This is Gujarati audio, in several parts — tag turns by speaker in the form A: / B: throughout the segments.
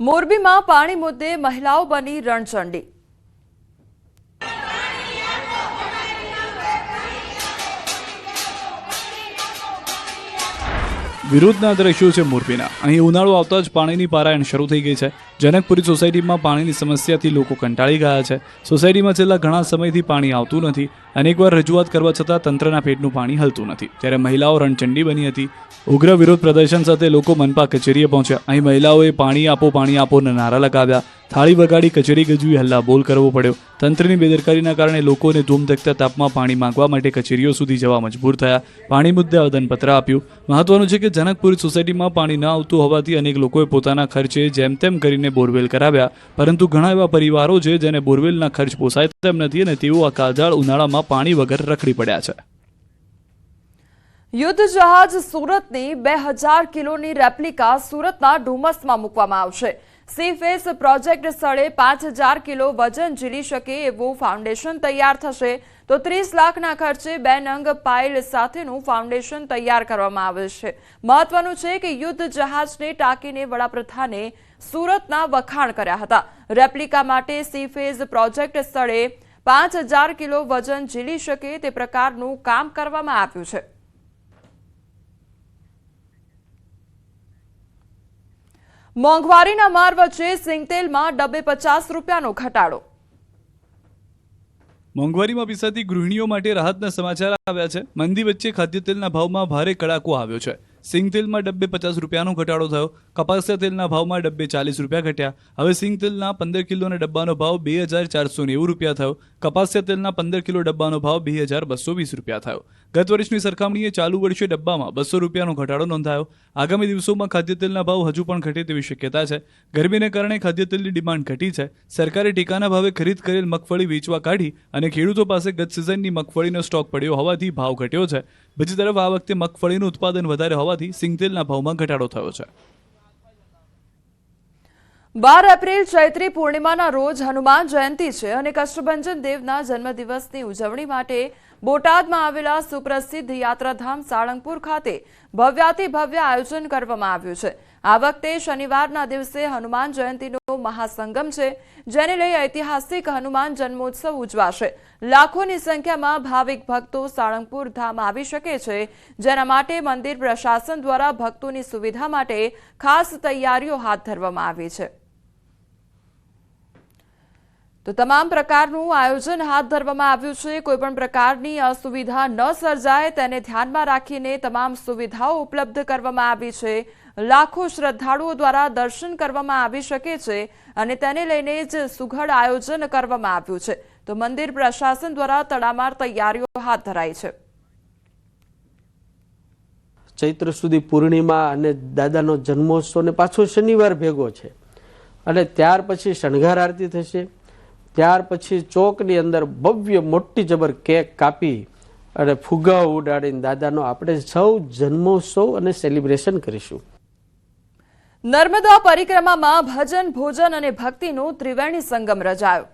A: મોરબીમાં પાણી મુદ્દે મહિલાઓ બની રણચંડી.
B: વિરોધના દ્રશ્યો છે મોરબીના? અહીં ઉનાળો આવતા જ પાણીની પારાયણ શરૂ થઈ ગઈ છે. જનકપુરી સોસાયટીમાં પાણીની સમસ્યાથી લોકો કંટાળી ગયા છે. સોસાયટીમાં છેલ્લા ઘણા સમયથી પાણી આવતું નથી. અનેકવાર રજૂઆત કરવા છતાં તંત્રના પેટનું પાણી હલતું નથી. ત્યારે મહિલાઓ રણચંડી બની હતી. ઉગ્ર વિરોધ પ્રદર્શન સાથે લોકો મનપા કચેરીએ પહોંચ્યા. અહીં મહિલાઓએ પાણી આપો, પાણી આપોના નારા લગાવ્યા. થાળી વગાડી કચેરી ગજવી હલ્લા બોલ કરવો પડ્યો. તંત્રની બેદરકારીના કારણે લોકોને ધૂમધકતા તાપમાં પાણી માંગવા માટે કચેરીઓ સુધી જવા મજબૂર થયા. પાણી મુદ્દે આવેદનપત્ર આપ્યું. મહત્વનું છે કે જનકપુરી સોસાયટીમાં પાણી ન આવતું હોવાથી અનેક લોકોએ પોતાના ખર્ચે જેમ તેમ કરીને બોરવેલ કરાવ્યા. પરંતુ ઘણા એવા પરિવારો છે જેને બોરવેલના ખર્ચ પોસાય તેમ નથી અને તેઓ આ કાળઝાળ ઉનાળામાં પાણી વગર રખડી પડ્યા છે.
A: યુદ્ધ જહાજ સુરતની બે હજાર કિલોની રેપ્લિકા સુરતના ડુમસમાં મૂકવામાં આવશે. સીફેસ પ્રોજેક્ટ સ્થળે પાંચ હજાર કિલો વજન ઝીલી શકે એવું ફાઉન્ડેશન તૈયાર થશે. તો ત્રીસ લાખના ખર્ચે બે નંગ પાઇલ સાથેનું ફાઉન્ડેશન તૈયાર કરવામાં આવે છે. મહત્વનું છે કે યુદ્ધ જહાજને ટાંકીને વડાપ્રધાને સુરતના વખાણ કર્યા હતા. રેપ્લિકા માટે સીફેઝ પ્રોજેક્ટ સ્થળે પાંચ હજાર કિલો વજન ઝીલી શકે તે પ્રકારનું કામ કરવામાં આવ્યું છે. મોંઘવારીના માર વચ્ચે સિંગતેલમાં ડબ્બે પચાસ રૂપિયાનો ઘટાડો.
B: મોંઘવારીમાં પીસાતી ગૃહિણીઓ માટે રાહતના સમાચાર આવ્યા છે. મંદી વચ્ચે ખાદ્ય તેલના ભાવમાં ભારે કડાકો આવ્યો છે. સિંગ તેલમાં ડબ્બે પચાસ રૂપિયાનો ઘટાડો થયો. કપાસિયા તેલના ભાવમાં ડબ્બે ચાલીસ રૂપિયા ઘટ્યા. હવે સિંગ તેલના પંદર કિલોના ડબ્બાનો ભાવ બે હજાર ચારસો નેવું રૂપિયા થયો. કપાસિયા તેલના પંદર કિલો ડબ્બાનો ભાવ બે હજાર બસો વીસ રૂપિયા થયો. ગત વર્ષની સરખામણીએ ચાલુ વર્ષે ડબ્બામાં બસો રૂપિયાનો ઘટાડો નોંધાયો. આગામી દિવસોમાં ખાદ્ય તેલના ભાવ હજુ પણ ઘટે તેવી શક્યતા છે. ગરમીને કારણે ખાદ્ય તેલની ડિમાન્ડ ઘટી છે. સરકારે ટેકાના ભાવે ખરીદ કરેલ મગફળી વેચવા કાઢી અને ખેડૂતો પાસે ગત સિઝનની મગફળીનો સ્ટોક પડ્યો હોવાથી ભાવ ઘટ્યો છે. બીજી તરફ આ વખતે મગફળીનું ઉત્પાદન વધારે હોવાથી સિંગતેલના ભાવમાં ઘટાડો થયો છે.
A: બાર એપ્રિલ ચૈત્રી પૂર્ણિમાના રોજ હનુમાન જયંતિ છે અને કષ્ટભંજન દેવના જન્મદિવસની ઉજવણી માટે બોટાદમાં આવેલા સુપ્રસિદ્ધ યાત્રાધામ સાળંગપુર ખાતે ભવ્યાતિ ભવ્ય આયોજન કરવામાં આવ્યું છે. આ વખતે શનિવારના દિવસે હનુમાન જયંતિનો મહાસંગમ છે, જેને લઈ ઐતિહાસિક હનુમાન જન્મોત્સવ ઉજવાશે. લાખોની સંખ્યામાં ભાવિક ભક્તો સાળંગપુર ધામ આવી શકે છે, જેના માટે મંદિર પ્રશાસન દ્વારા ભક્તોની સુવિધા માટે ખાસ તૈયારીઓ હાથ ધરવામાં આવી છે. તો તમામ પ્રકારનું આયોજન હાથ ધરવામાં આવ્યું છે. કોઈપણ પ્રકારની અસુવિધા ન સર્જાય તેને ધ્યાનમાં રાખીને તમામ સુવિધાઓ ઉપલબ્ધ કરવામાં આવી છે. લાખો શ્રદ્ધાળુઓ દ્વારા દર્શન કરવામાં આવી શકે છે અને તેને લઈને જ સુઘડ આયોજન કરવામાં આવ્યું છે. તો મંદિર પ્રશાસન દ્વારા તડામાર તૈયારીઓ હાથ ધરાઈ છે.
C: ચૈત્ર સુધી પૂર્ણિમા અને દાદાનો જન્મોત્સવ ને પાછો શનિવાર ભેગો છે. અને ત્યાર પછી શણગાર આરતી થશે. ત્યાર પછી ચોકની અંદર ભવ્ય મોટી જબર કેક કાપી અને ફુગાઓ ઉડાડીને દાદાનો આપણે સૌ જન્મોત્સવ અને સેલિબ્રેશન કરીશું.
A: નર્મદા પરિક્રમામાં ભજન, ભોજન અને ભક્તિનું ત્રિવેણી સંગમ રચાયો.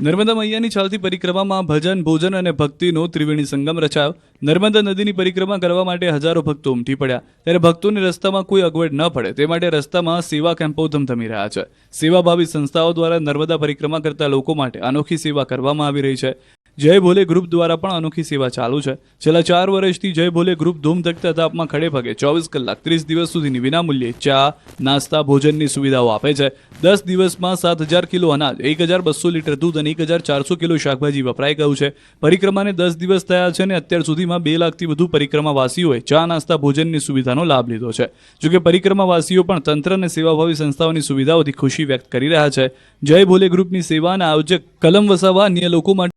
B: નર્મદા મૈયાની ચાલતી પરિક્રમામાં ભજન, ભોજન અને ભક્તિનો ત્રિવેણી સંગમ રચાયો. નર્મદા નદીની પરિક્રમા કરવા માટે હજારો ભક્તો ઉમટી પડ્યા. ત્યારે ભક્તોને રસ્તામાં કોઈ અગવડ ન પડે. તે માટે રસ્તામાં સેવા કેમ્પો ધમધમી રહ્યા છે. સેવાભાવી સંસ્થાઓ દ્વારા નર્મદા પરિક્રમા કરતા લોકો માટે અનોખી સેવા કરવામાં આવી રહી છે. જય ભોલે ગ્રુપ દ્વારા પણ અનોખી સેવા ચાલુ છે. છેલ્લા ચાર વર્ષથી જય ભોલે ગ્રુપ ધૂમધકતા તાપમાં ખડે પગે ચોવીસ કલાક ત્રીસ દિવસ સુધીની વિનામૂલ્યે ચા, નાસ્તા, ભોજનની સુવિધાઓ આપે છે. દસ દિવસમાં સાત હજાર કિલો અનાજ, એક હજાર બસો લીટર દૂધ અને એક હજાર ચારસો કિલો શાકભાજી વપરાઈ ગયું છે. પરિક્રમાને દસ દિવસ થયા છે અને અત્યાર સુધીમાં બે લાખથી વધુ પરિક્રમાવાસીઓએ ચા, નાસ્તા, ભોજનની સુવિધાનો લાભ લીધો છે. જોકે પરિક્રમાવાસીઓ પણ તંત્ર અને સેવાભાવી સંસ્થાઓની સુવિધાઓથી ખુશી વ્યક્ત કરી રહ્યા છે. જય ભોલે ગ્રુપની સેવા અને આયોજક કલમ વસાવા અન્ય લોકો માટે